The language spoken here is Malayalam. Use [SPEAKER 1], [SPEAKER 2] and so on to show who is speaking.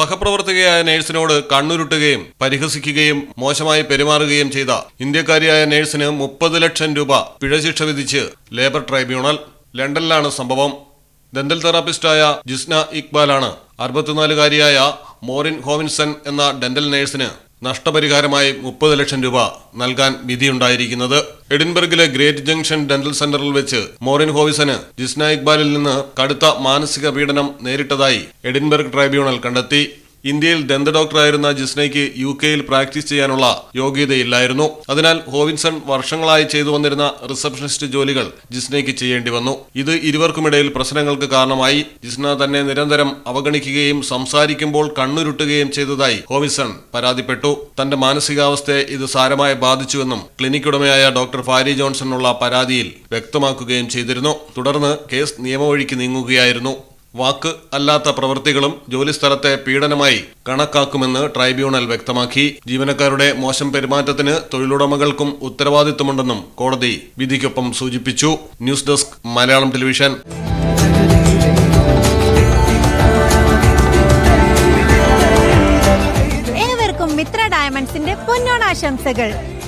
[SPEAKER 1] സഹപ്രവർത്തകയായ നഴ്സിനോട് കണ്ണുരുട്ടുകയും പരിഹസിക്കുകയും മോശമായി പെരുമാറുകയും ചെയ്ത ഇന്ത്യക്കാരിയായ നഴ്സിന് മുപ്പത് ലക്ഷം രൂപ പിഴശിക്ഷ വിധിച്ച് ലേബർ ട്രൈബ്യൂണൽ ലണ്ടനിലാണ് സംഭവം. ദന്തൽ തെറാപ്പിസ്റ്റായ ജിസ്ന ഇക്ബാലാണ് അറുപത്തിനാലുകാരിയായ മോറിൻ ഹോവിൻസൺ എന്ന ഡെന്റൽ നഴ്സിന് നഷ്ടപരിഹാരമായി മുപ്പത് ലക്ഷം രൂപ നൽകാൻ വിധിയുണ്ടായിരിക്കുന്നത്. എഡിൻബർഗിലെ ഗ്രേറ്റ് ജംഗ്ഷൻ ഡെന്റൽ സെന്ററിൽ വെച്ച് മോറിൻ ഹോവിസന് ജിസ്ന ഇക്ബാലിൽ നിന്ന് കടുത്ത മാനസിക പീഡനം നേരിട്ടതായി എഡിൻബർഗ് ട്രൈബ്യൂണൽ കണ്ടെത്തി. ഇന്ത്യയിൽ ദന്ത ഡോക്ടറായിരുന്ന ജിസ്നയ്ക്ക് യു കെയിൽ പ്രാക്ടീസ് ചെയ്യാനുള്ള യോഗ്യതയില്ലായിരുന്നു. അതിനാൽ ഹോവിൻസൺ വർഷങ്ങളായി ചെയ്തു വന്നിരുന്ന റിസപ്ഷനിസ്റ്റ് ജോലികൾ ജിസ്നയ്ക്ക് ചെയ്യേണ്ടി വന്നു. ഇത് ഇരുവർക്കുമിടയിൽ പ്രശ്നങ്ങൾക്ക് കാരണമായി. ജിസ്ന തന്നെ നിരന്തരം അവഗണിക്കുകയും സംസാരിക്കുമ്പോൾ കണ്ണുരുട്ടുകയും ചെയ്തതായി ഹോവിൻസൺ പരാതിപ്പെട്ടു. തന്റെ മാനസികാവസ്ഥയെ ഇത് സാരമായി ബാധിച്ചുവെന്നും ക്ലിനിക് ഉടമയായ ഡോക്ടർ ഫാരി ജോൺസണുള്ള പരാതിയിൽ വ്യക്തമാക്കുകയും ചെയ്തിരുന്നു. തുടർന്ന് കേസ് നിയമവഴിക്ക് നീങ്ങുകയായിരുന്നു. വാക്ക് അല്ലാത്ത പ്രവൃത്തികളും ജോലിസ്ഥലത്തെ പീഡനമായി കണക്കാക്കുമെന്ന് ട്രൈബ്യൂണൽ വ്യക്തമാക്കി. ജീവനക്കാരുടെ മോശം പെരുമാറ്റത്തിന് തൊഴിലുടമകൾക്കും ഉത്തരവാദിത്തമുണ്ടെന്നും കോടതി വിധിക്കൊപ്പം സൂചിപ്പിച്ചു. News desk Malayalam television.
[SPEAKER 2] ഏവർക്കും മിത്ര ഡയമണ്ട്സിന്റെ പൊന്നോണാശംസകൾ.